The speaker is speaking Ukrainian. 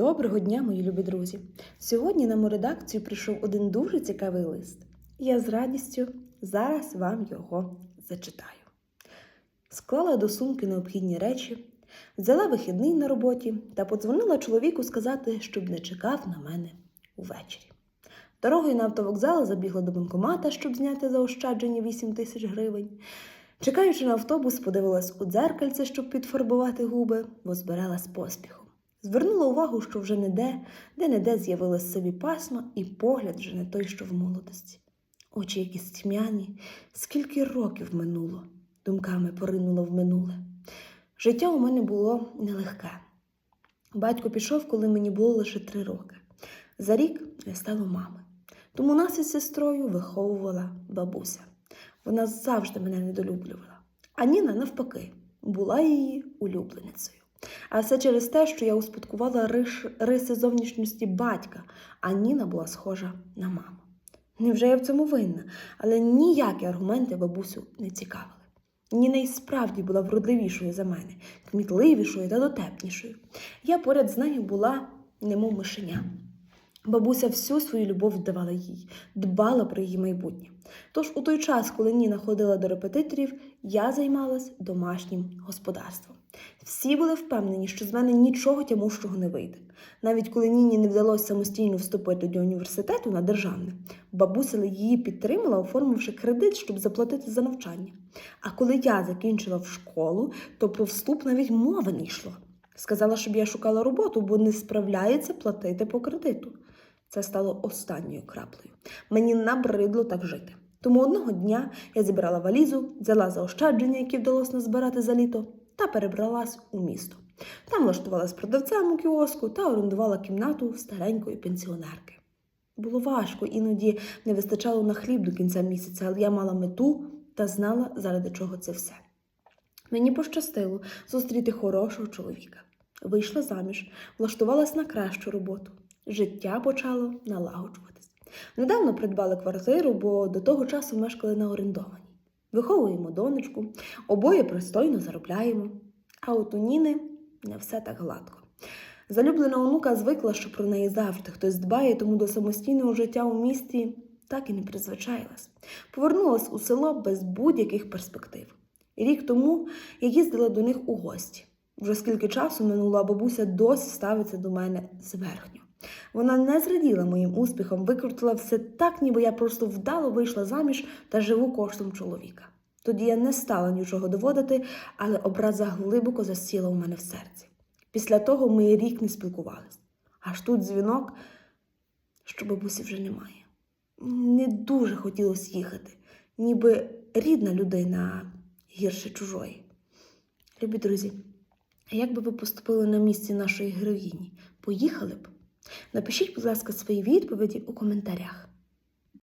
Доброго дня, мої любі друзі! Сьогодні на мою редакцію прийшов один дуже цікавий лист. Я з радістю зараз вам його зачитаю. Склала до сумки необхідні речі, взяла вихідний на роботі та подзвонила чоловіку сказати, щоб не чекав на мене увечері. Дорогою на автовокзал забігла до банкомата, щоб зняти заощаджені 8 тисяч гривень. Чекаючи на автобус, подивилась у дзеркальце, щоб підфарбувати губи, бо збиралась поспіхом. Звернула увагу, що вже не де, де-не-де з'явилась собі пасма, і погляд вже не той, що в молодості. Очі якісь тьмяні, скільки років минуло, думками поринуло в минуле. Життя у мене було нелегке. Батько пішов, коли мені було лише три роки. За рік я стала мами. Тому нас із сестрою виховувала бабуся. Вона завжди мене недолюблювала. А Ніна, навпаки, була її улюбленицею. А все через те, що я успадкувала риси зовнішності батька, а Ніна була схожа на маму. Невже я в цьому винна? Але ніякі аргументи бабусю не цікавили. Ніна й справді була вродливішою за мене, кмітливішою та дотепнішою. Я поряд з нею була немов мишеня. Бабуся всю свою любов вдавала їй, дбала про її майбутнє. Тож у той час, коли Ніна ходила до репетиторів, я займалась домашнім господарством. Всі були впевнені, що з мене нічого тямущого не вийде. Навіть коли Ніні не вдалося самостійно вступити до університету на державне, бабуся її підтримала, оформивши кредит, щоб заплатити за навчання. А коли я закінчила в школу, то про вступ навіть мови не йшло. Сказала, щоб я шукала роботу, бо не справляється платити по кредиту. Це стало останньою краплею. Мені набридло так жити. Тому одного дня я зібрала валізу, взяла заощадження, які вдалося назбирати за літо, та перебралась у місто. Там влаштувалась продавцем у кіоску та орендувала кімнату в старенької пенсіонерки. Було важко, іноді не вистачало на хліб до кінця місяця, але я мала мету та знала, заради чого це все. Мені пощастило зустріти хорошого чоловіка. Вийшла заміж, влаштувалась на кращу роботу. Життя почало налагоджуватись. Недавно придбали квартиру, бо до того часу мешкали на орендованій. Виховуємо донечку, обоє пристойно заробляємо. А от у Ніни не все так гладко. Залюблена онука звикла, що про неї завжди хтось дбає, тому до самостійного життя у місті так і не призвичаїлась. Повернулась у село без будь-яких перспектив. Рік тому я їздила до них у гості. Вже скільки часу минуло, а бабуся досі ставиться до мене зверхньо. Вона не зраділа моїм успіхом, викрутила все так, ніби я просто вдало вийшла заміж та живу коштом чоловіка. Тоді я не стала нічого доводити, але образа глибоко засіла у мене в серці. Після того ми рік не спілкувались. Аж тут дзвінок, що бабусі вже немає. Не дуже хотілося їхати, ніби рідна людина гірше чужої. Любі друзі, а як би ви поступили на місці нашої героїні? Поїхали б? Напишіть, будь ласка, свої відповіді у коментарях.